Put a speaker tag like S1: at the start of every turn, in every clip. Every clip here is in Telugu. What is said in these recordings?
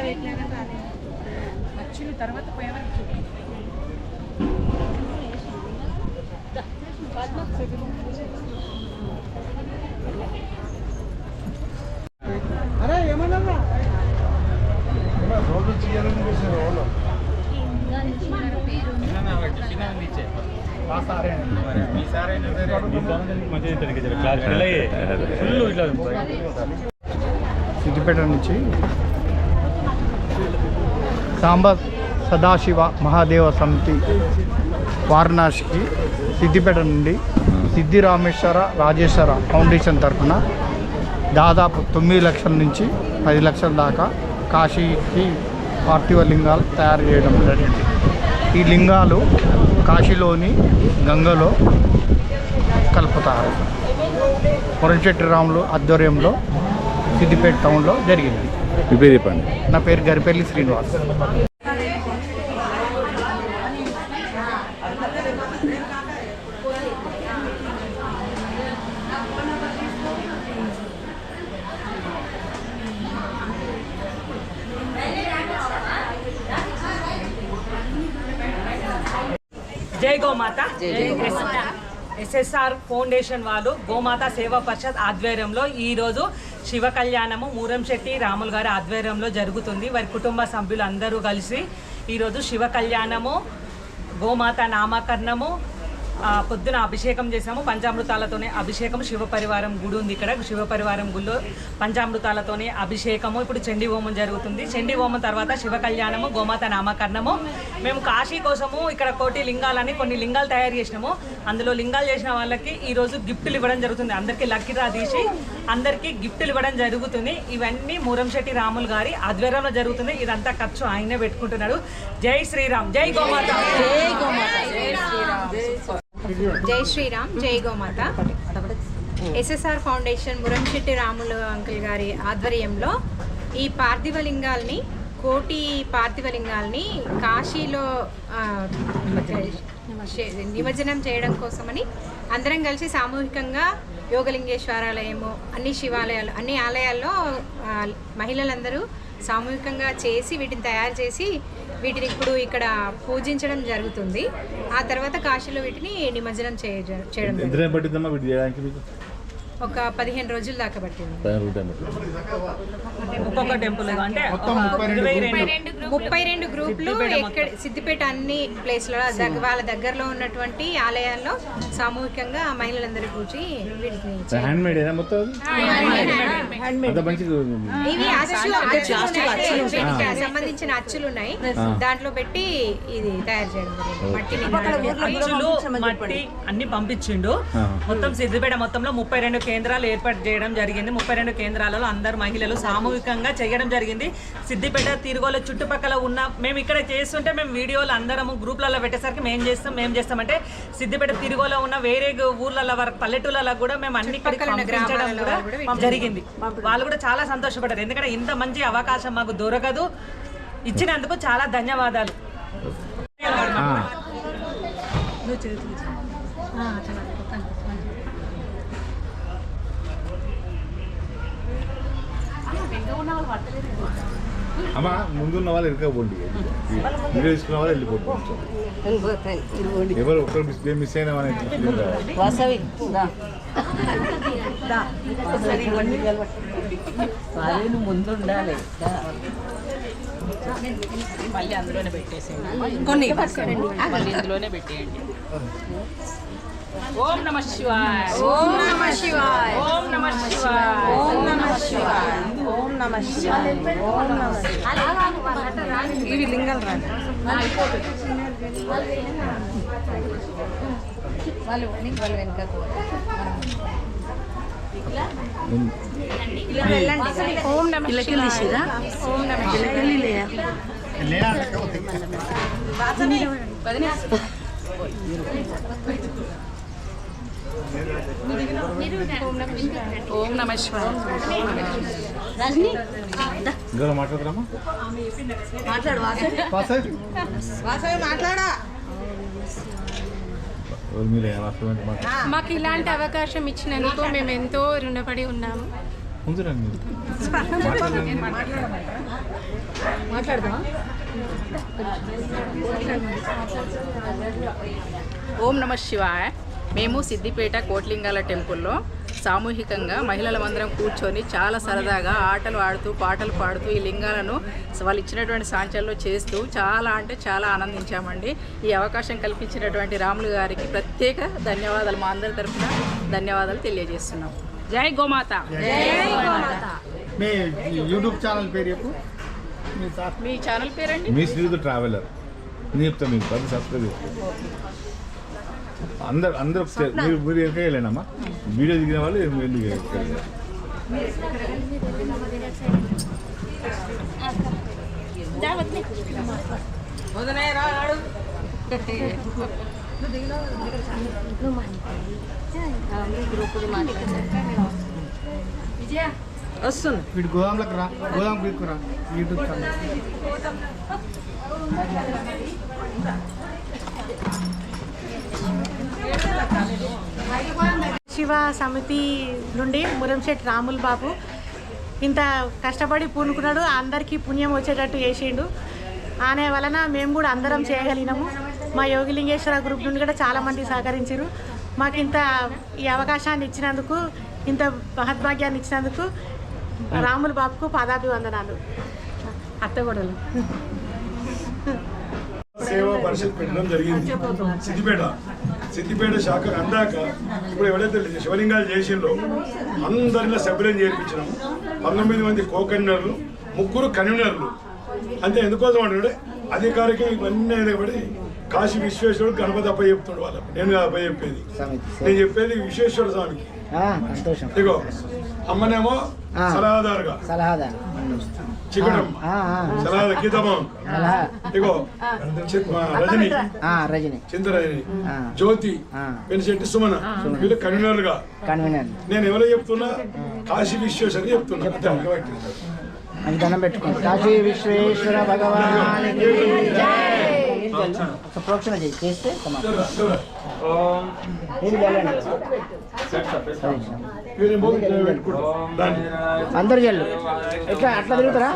S1: ఊర్లో పెట్టినాక రాలేదు వచ్చిన తర్వాత పోయేవారు
S2: అరే ఏమన్నా రోజు చేయాలని చేశారు వాళ్ళు సిద్దిపేట నుంచి సాంబ సదాశివ మహాదేవ సమితి వారణాసికి సిద్దిపేట నుండి సిద్ధి రామేశ్వర రాజేశ్వర ఫౌండేషన్ తరఫున దాదాపు తొమ్మిది లక్షల నుంచి పది లక్షల దాకా కాశీకి పార్థివ లింగాలు తయారు చేయడం జరిగింది. ఈ లింగాలు కాశీలోని గంగలో కలుపుతారు. మురంశెట్టి రాములు ఆధ్వర్యంలో సిద్దిపేట టౌన్లో జరిగింది.
S3: మీ పేరు చెప్పండి.
S2: నా పేరు గరిపెల్లి శ్రీనివాస్.
S4: జై గోమాత. ఎస్ఎస్ఆర్ ఫౌండేషన్ వాళ్ళు గోమాత సేవా పరిషత్ ఆధ్వర్యంలో ఈరోజు శివ కళ్యాణము మూరంశెట్టి రాములు గారి ఆధ్వర్యంలో జరుగుతుంది. వారి కుటుంబ సభ్యులు అందరూ కలిసి ఈరోజు శివ కళ్యాణము గోమాత నామకరణము పొద్దున అభిషేకం చేసాము పంచామృతాలతోనే అభిషేకం. శివ పరివారం గుడి ఉంది ఇక్కడ. శివ పరివారం గుడిలో పంచామృతాలతోనే అభిషేకము. ఇప్పుడు చండీ హోమం జరుగుతుంది. చండీ హోమం తర్వాత శివ కళ్యాణము గోమాత నామకరణము. మేము కాశీ కోసము ఇక్కడ కోటి లింగాలని కొన్ని లింగాలు తయారు చేసినాము. అందులో లింగాలు చేసిన వాళ్ళకి ఈరోజు గిఫ్ట్లు గిఫ్టులు ఇవ్వడం జరుగుతుంది. అందరికీ లక్కీ తీసి అందరికీ గిఫ్టులు ఇవ్వడం జరుగుతుంది. ఇవన్నీ మూరంశెట్టి రాములు గారి ఆధ్వర్యంలో జరుగుతుంది. ఇదంతా ఖర్చు ఆయనే పెట్టుకుంటున్నాడు. జై శ్రీరామ్. జై గోమాత.
S1: జై శ్రీరామ్. జై శ్రీరామ్ జై గోమాత. S S R foundation Muramshetti Ramulu uncle గారి ఆధ్వర్యంలో ఈ పార్థివలింగాల్ని కోటి పార్థివలింగాల్ని కాశీలో నిమజ్జనం చేయడం కోసమని అందరం కలిసి సామూహికంగా యోగలింగేశ్వరాలయము అన్ని శివాలయాలు అన్ని ఆలయాల్లో మహిళలందరూ సామూహికంగా చేసి వీటిని తయారు చేసి వీటిని ఇప్పుడు ఇక్కడ పూజించడం జరుగుతుంది. ఆ తర్వాత కాశీలో వీటిని నిమజ్జనం చేయ చేయడం ఒక పదిహేను రోజుల దాకా పట్టింది.
S4: ఒక్కొక్క టెంపుల్ అంటే
S2: ముప్పై రెండు
S1: గ్రూపులు ఎక్కడ సిద్దిపేట అన్ని ప్లేస్లలో దగ్గ- వాళ్ళ దగ్గరలో ఉన్నటువంటి ఆలయాల్లో సామూహికంగా మహిళలందరూ కూర్చి ఉన్నాయి. వీటికి సంబంధించిన అచ్చులు ఉన్నాయి. దాంట్లో పెట్టి ఇది తయారు చేయడం
S4: మట్టి అన్ని పంపించిండు. మొత్తం సిద్దిపేట మొత్తంలో ముప్పై రెండు కేంద్రాలు ఏర్పాటు చేయడం జరిగింది. ముప్పై రెండు కేంద్రాలలో అందరు మహిళలు సామూహికంగా చేయడం జరిగింది. సిద్దిపేట తిరుగోల చుట్టుపక్కల ఉన్న మేము ఇక్కడ చేస్తుంటే మేము వీడియోలు అందరము గ్రూప్లలో పెట్టేసరికి మేము చేస్తాం మేము చేస్తామంటే సిద్దిపేట తిరుగోలో ఉన్న వేరే ఊర్లలో వరకు పల్లెటూళ్ళలో కూడా మేము అన్ని
S1: చుట్టుపక్కల ఉన్న
S4: పంపించడం కూడా జరిగింది. వాళ్ళు కూడా చాలా సంతోషపడ్డారు. ఎందుకంటే ఇంత మంచి అవకాశం మాకు దొరకదు. ఇచ్చినందుకు చాలా ధన్యవాదాలు.
S3: ఆ. అమ్మా ముందున్న వాళ్ళు వెళ్ళకపోండి వీడియో తీసుకున్న వాళ్ళు వెళ్ళిపోండి. ఎవరు ఒక్కరు మిస్ మిస్ అయినా.
S5: వాసవి మళ్ళీ అందులోనే పెట్టేసేయండి. కొన్ని. మళ్ళీ ఇందులోనే పెట్టేయండి. ఓం నమ శివాయ.
S1: ఓం నమ శివాయ.
S5: ఓం నమ శివాయ. ఓం నమ శివాయ. ఓం నమ శివాయ. ఓం నమ ఇవి లింగాలు రాండి
S1: వాళ్ళు వాళ్ళు వెనకకు ఓం నమ శివాయ. ఓం నమ శివాయ.
S5: ఓం నమ శివాయ.
S3: ఇంకా మాట్లాడతారమ్మా
S2: వాసవి.
S5: వాసవి? మాట్లాడా?
S6: మాకు ఇలాంటి అవకాశం ఇచ్చినందుకు మేము ఎంతో రుణపడి ఉన్నాము.
S7: ఓం నమ శివాయ. మేము సిద్దిపేట కోట్లింగాల టెంపుల్లో సామూహికంగా మహిళలమందరం కూర్చొని చాలా సరదాగా ఆటలు ఆడుతూ పాటలు పాడుతూ ఈ లింగాలను వాళ్ళు ఇచ్చినటువంటి సాంచల్లో చేస్తూ చాలా అంటే చాలా ఆనందించామండి. ఈ అవకాశం కల్పించినటువంటి రాములు గారికి ప్రత్యేక ధన్యవాదాలు మా అందరి తరఫున ధన్యవాదాలు తెలియజేస్తున్నాం. జై గోమాత.
S2: మీ యూట్యూబ్ ఛానల్ పేరు చెప్పు. మీ సార్.
S7: మీ ఛానల్ పేరండి?
S3: మీ శ్రీయుత ట్రావెలర్. నేను చెప్తాను మీకు సబ్స్క్రైబ్ చేసుకోండి. అందరు అందరు ఒకసారి మీరు మీరు ఎక్కడ వెళ్ళానమ్మా వీడియో దిగిన వాళ్ళు వెళ్ళి ఎక్కడికి వెళ్ళారు.
S5: వస్తుంది
S2: వీడు గోదాంలోకి రా గోదాం రా యూట్యూబ్ ఛానల్
S8: శివ సమితి నుండి మురంశెట్టి రాముల్ బాబు. ఇంత కష్టపడి పూనుకున్నాడు అందరికీ పుణ్యం వచ్చేటట్టు చేసిండు. ఆయన వలన మేము కూడా అందరం చేయగలిగినాము. మా యోగిలింగేశ్వర గ్రూప్ నుండి కూడా చాలామంది సహకరించారు మాకు ఇంత ఈ అవకాశాన్ని ఇచ్చినందుకు ఇంత మహద్భాగ్యాన్ని ఇచ్చినందుకు రాముల్ బాబుకు పాదాభివందనాలు. అత్తగొడలు
S9: సేవా పరిషత్ పెట్టడం జరిగింది. సిద్దిపేట. సిద్దిపేట శాఖ అందాక ఇప్పుడు ఎవరైతే శివలింగాలు చేసిండ్రో అందరిలో సభ్యులను చేర్పించినాం. పంతొమ్మిది మంది కో కన్వీనర్లు ముగ్గురు కన్వీనర్లు. అంతే ఎందుకోసం అంటే అధికారికి ఇవన్నీ ఎదగబడి కాశీ విశ్వేశ్వరుడు గణపతి అప్ప చెప్తుండు వాళ్ళకు. నేను అప్ప చెప్పేది. నేను చెప్పేది విశ్వేశ్వర స్వామికి.
S2: సంతోషం.
S9: ఇగో అమ్మనేమో సలహాదారుగా.
S2: సలహాదారు.
S9: రజని.
S2: రజని.
S9: చింతరజని. జ్యోతి. పెనిశెట్టి సుమన. వీళ్ళు కన్వీనర్లుగా.
S2: కన్వీనర్
S9: నేను ఎవరో చెప్తున్నా కాశీ విశ్వేశ్వర చెప్తున్నా.
S2: అని దండం పెట్టుకోండి కాశీ విశ్వేశ్వర ఏం చేయాలి ఒక ప్రోక్షణ చేస్తే
S9: ఏం
S2: అందరు చెల్లు ఎట్లా? అట్లా తిరుగుతారా?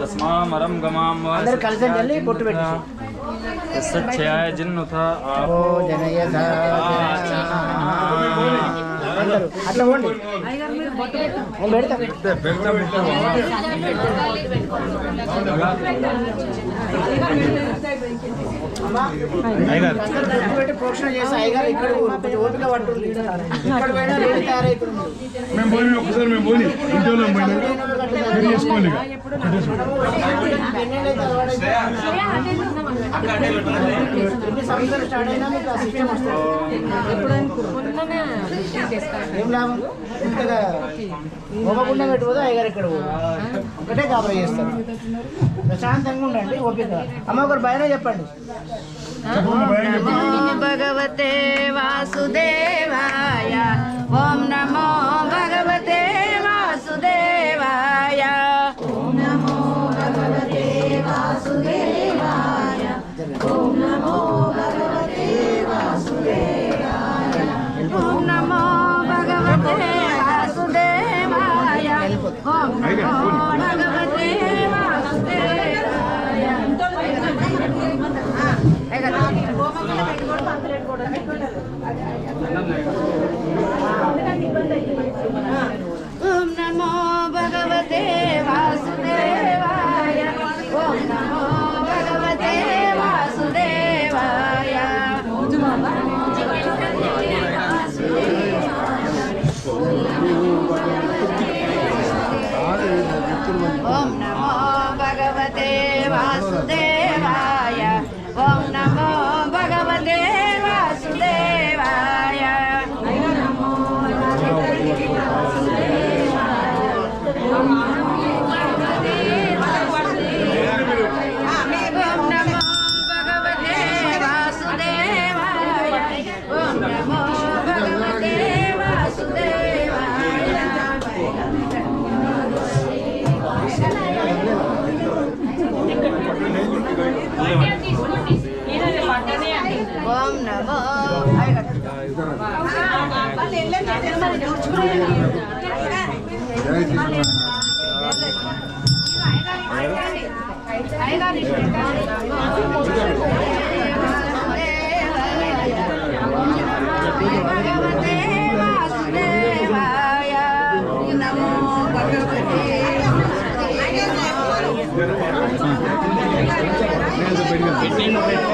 S10: తస్మామరం గమాం
S2: అందరు కలిసి చెల్లి బొట్టు పెట్టి. అట్లా పోండి. ప్రోక్షణ చేసి అయ్యగారు ఇక్కడ ఓపిక పట్టుంది ఇక్కడ పోయినా రెడీ తయారైతుంది
S9: మేము పోయి ఒకసారి మేము పోయి ఇంట్లో పోయినాక మీరు చేసుకోండి ఇక.
S2: ఎన్నేళ్ళైతే అలవాటైతే ఎన్ని సంవత్సరాలు స్టార్ట్ అయినా మీకు ఆ సిస్టమ్ వస్తుంది ఏం లాభం ఇంతగా ఇవ్వకుండా పెట్టుకోదు అయ్యగారు ఇక్కడ ఒకటే కాపర చేస్తారు. ప్రశాంతంగా ఉండండి ఓపిక. అమ్మ ఒకరు భయనే చెప్పండి.
S7: భగవతే వాసుదేవాయ. ఓం నమో భగవతే వాసుదేవాయ. ఓం నమో భగవతే వాసుదేవాయ. ఓం నమో భగవతే వాసుదేవాయ. ఓం నమో భగవతే
S2: జై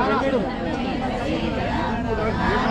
S2: Thank you.